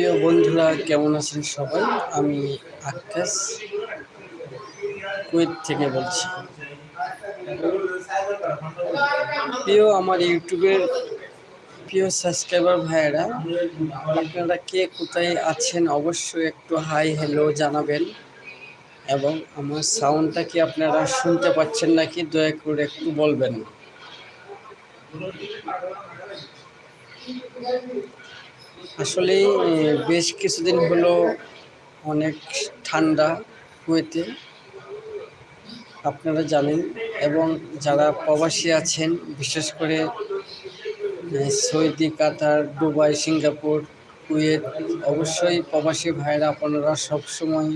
প্রিয় বন্ধুরা, কেমন আছেন সবাই? আমি আকাশ কুয়েত থেকে বলছি। প্রিয় আমার ইউটিউবের প্রিয় সাবস্ক্রাইবার ভাইয়েরা, আপনারা কে কোথায় আছেন অবশ্যই একটু হাই হ্যালো জানাবেন এবং আমার সাউন্ডটা কি আপনারা শুনতে পাচ্ছেন নাকি দয়া করে একটু বলবেন। আসলে বেশ কিছুদিন হলো অনেক ঠান্ডা কুয়েতে, আপনারা জানেন। এবং যারা প্রবাসী আছেন, বিশেষ করে Saudi, Qatar, Dubai, Singapore, Kuwait, অবশ্যই প্রবাসী ভাইরা আপনারা সবসময়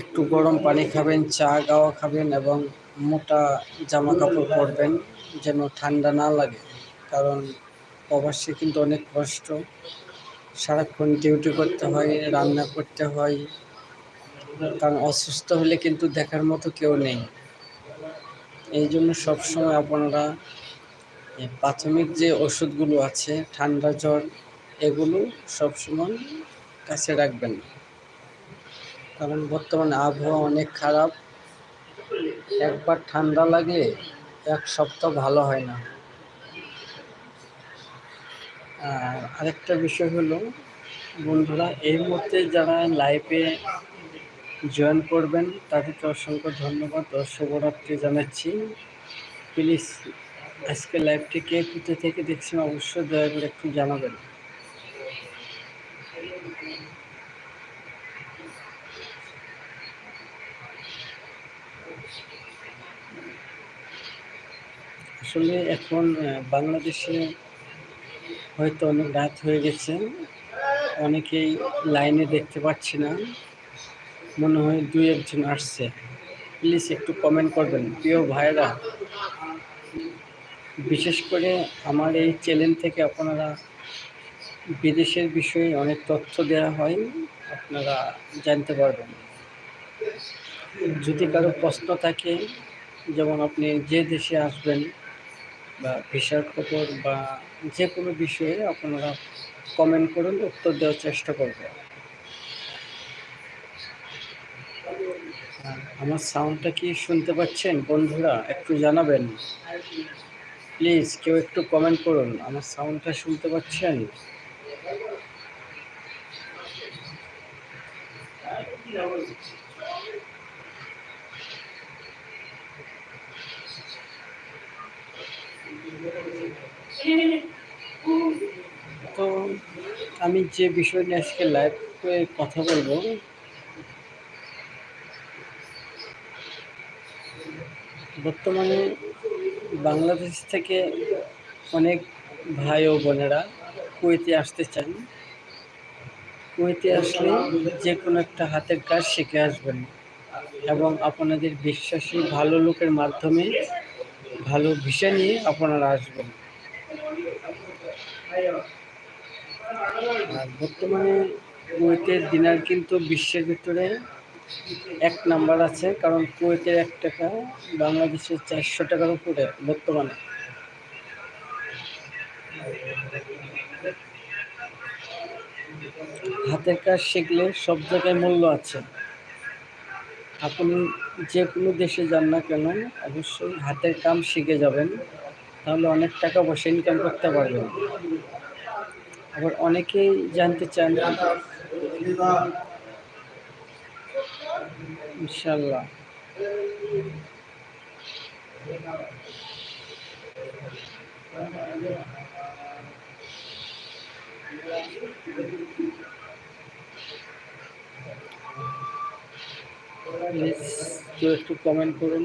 একটু গরম পানি খাবেন, চা, গাওয়া খাবেন এবং মোটা জামা কাপড় পরবেন, যেন ঠান্ডা না লাগে, কারণ প্রবাসী কিন্তু অনেক কষ্ট। সারাক্ষণ ডিউটি করতে হয়, রান্না করতে হয়, কারণ অসুস্থ হলে কিন্তু দেখার মতো কেউ নেই। এই জন্য সবসময় আপনারা প্রাথমিক যে ওষুধগুলো আছে, ঠান্ডা জ্বর, এগুলো সবসময় কাছে রাখবেন। কারণ বর্তমানে আবহাওয়া অনেক খারাপ। একবার ঠান্ডা লাগলে এক সপ্তাহ ভালো হয় না। আর আরেকটা বিষয় হলো, বন্ধুরা, এই মুহূর্তে যারা লাইভে জয়েন করবেন, তাদেরকে অসংখ্য ধন্যবাদ। ও শুভরাত্রি জানাচ্ছি। প্লিজ আজকে লাইভটি কে কোথা থেকে দেখছেন। অবশ্যই দয়া করে একটু জানাবেন। আসলে এখন বাংলাদেশে হয়তো অনেক রাত হয়ে গেছে। অনেকেই লাইনে দেখতে পাচ্ছি না। মনে হয় দুই একজন আসছে। প্লিজ একটু কমেন্ট করবেন। প্রিয় ভাইরা বিশেষ করে আমার এই চ্যানেল থেকে আপনারা বিদেশের বিষয়ে অনেক তথ্য দেওয়া হয়, আপনারা জানতে পারবেন। যদি কারও প্রশ্ন থাকে, যেমন আপনি যে দেশে আসবেন বা ভিসার খবর বা যে কোনো বিষয়ে আপনারা কমেন্ট করুন, উত্তর দেওয়ার চেষ্টা করব। আমার সাউন্ডটা কি শুনতে পাচ্ছেন? বন্ধুরা, একটু জানাবেন। প্লিজ কেউ একটু কমেন্ট করুন। আমার সাউন্ডটা শুনতে পাচ্ছেন? তো আমি যে বিষয় নিয়ে আজকে লাইভে কথা বলব, বর্তমানে বাংলাদেশ থেকে অনেক ভাই ও বোনেরা কুয়েতে আসতে চান। কুয়েতে আসলে যে কোনো একটা হাতের কাজ শিখে আসবেন এবং আপনাদের বিশ্বাসী ভালো লোকের মাধ্যমে ভালো ভিসা নিয়ে আপনারা আসবেন। বর্তমানে কুয়েতের দিনার কিন্তু বিশ্বের ভিতরে এক নাম্বার আছে, কারণ কুয়েতের এক টাকা, বাংলাদেশের চারশো টাকার উপরে বর্তমানে। হাতের কাজ শিখলে সব জায়গায় মূল্য আছে। আপনি যে কোনো দেশে যান না কেন, অবশ্যই হাতের কাম শিখে যাবেন, তাহলে অনেক টাকা পয়সা ইনকাম করতে পারবেন। আবার অনেকেই জানতে চান। ইনশাল্লাহ। প্লিজ একটু কমেন্ট করুন।